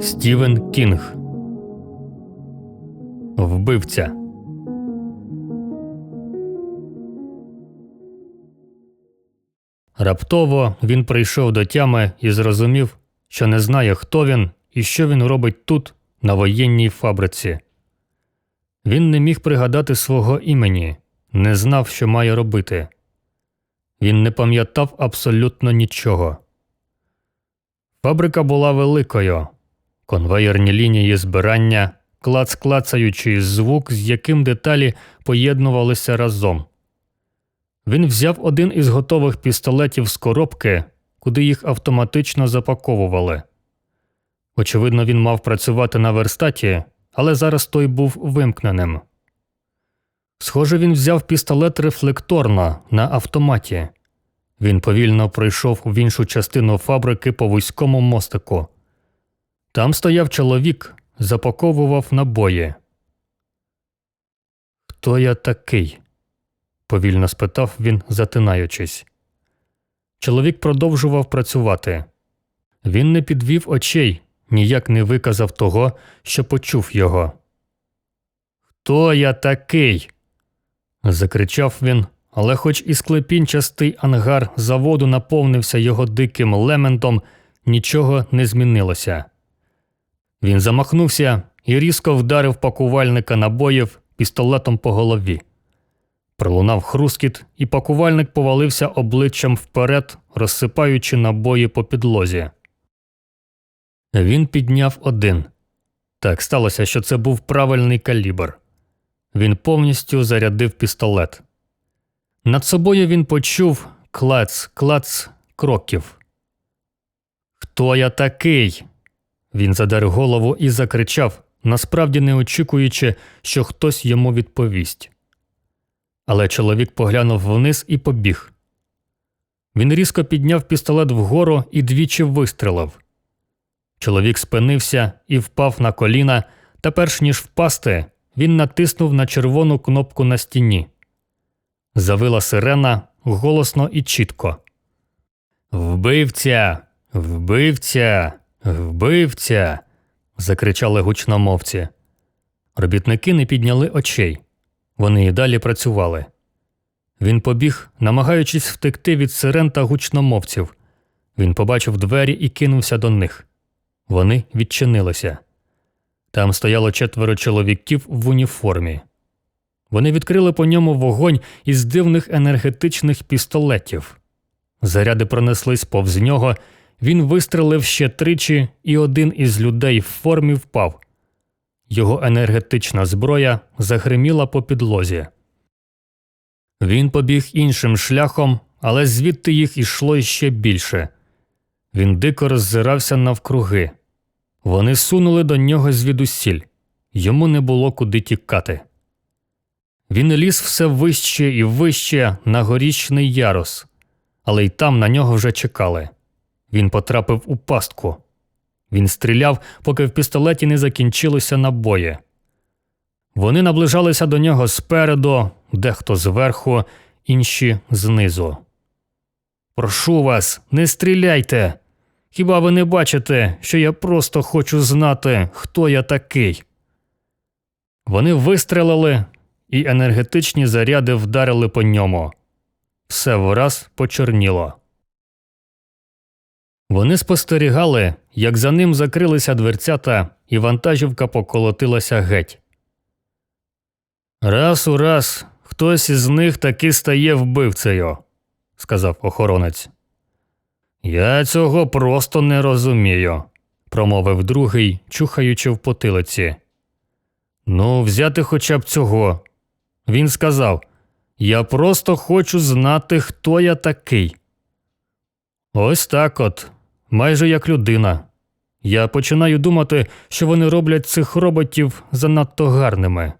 Стівен Кінг Вбивця. Раптово він прийшов до тями і зрозумів, що не знає, хто він і що він робить тут, на воєнній фабриці. Він не міг пригадати свого імені, не знав, що має робити. Він не пам'ятав абсолютно нічого. Фабрика була великою, конвеєрні лінії збирання, клац-клацаючий звук, з яким деталі поєднувалися разом. Він взяв один із готових пістолетів з коробки, куди їх автоматично запаковували. Очевидно, він мав працювати на верстаті, але зараз той був вимкненим. Схоже, він взяв пістолет рефлекторно на автоматі. Він повільно пройшов в іншу частину фабрики по вузькому мостику. Там стояв чоловік, запаковував набої. Хто я такий? повільно спитав він, затинаючись. Чоловік продовжував працювати. Він не підвів очей, ніяк не виказав того, що почув його. Хто я такий? закричав він, але хоч і склепінчастий ангар заводу наповнився його диким лементом, нічого не змінилося. Він замахнувся і різко вдарив пакувальника набоїв пістолетом по голові. Пролунав хрускіт, і пакувальник повалився обличчям вперед, розсипаючи набої по підлозі. Він підняв один. Так сталося, що це був правильний калібр. Він повністю зарядив пістолет. Над собою він почув клац, клац кроків. Хто я такий? Він задер голову і закричав, насправді не очікуючи, що хтось йому відповість. Але чоловік поглянув вниз і побіг. Він різко підняв пістолет вгору і двічі вистрелив. Чоловік спинився і впав на коліна, та перш ніж впасти, він натиснув на червону кнопку на стіні. Завила сирена голосно і чітко. Вбивця, вбивця, вбивця. закричали гучномовці. Робітники не підняли очей. Вони і далі працювали. Він побіг, намагаючись втекти від сирен та гучномовців. Він побачив двері і кинувся до них. Вони відчинилися. Там стояло четверо чоловіків в уніформі. Вони відкрили по ньому вогонь із дивних енергетичних пістолетів. Заряди пронеслись повз нього, він вистрелив ще тричі, і один із людей в формі впав. Його енергетична зброя загриміла по підлозі. Він побіг іншим шляхом, але звідти їх ішло іще більше. Він дико роззирався навкруги. Вони сунули до нього звідусіль. Йому не було куди тікати. Він ліз все вище і вище на горічний ярус, але й там на нього вже чекали. Він потрапив у пастку. Він стріляв, поки в пістолеті не закінчилися набої. Вони наближалися до нього спереду, дехто зверху, інші знизу. Прошу вас, не стріляйте. Хіба ви не бачите, що я просто хочу знати, хто я такий? Вони вистрелили, і енергетичні заряди вдарили по ньому. Все враз почорніло. Вони спостерігали, як за ним закрилися дверцята, і вантажівка поколотилася геть. Раз у раз хтось із них таки стає вбивцею, сказав охоронець. Я цього просто не розумію, промовив другий, чухаючи в потилиці. Ну, взяти хоча б цього. Він сказав Я просто хочу знати, хто я такий. Ось так от, майже як людина. Я починаю думати, що вони роблять цих роботів занадто гарними.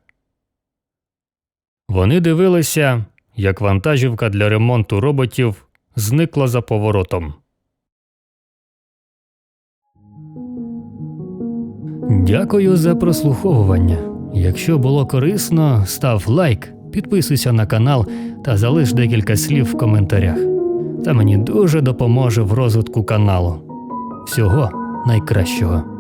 Вони дивилися, як вантажівка для ремонту роботів зникла за поворотом. Дякую за прослуховування. Якщо було корисно, став лайк, підписуйся на канал та залиш декілька слів в коментарях. Це мені дуже допоможе в розвитку каналу. Всього найкращого.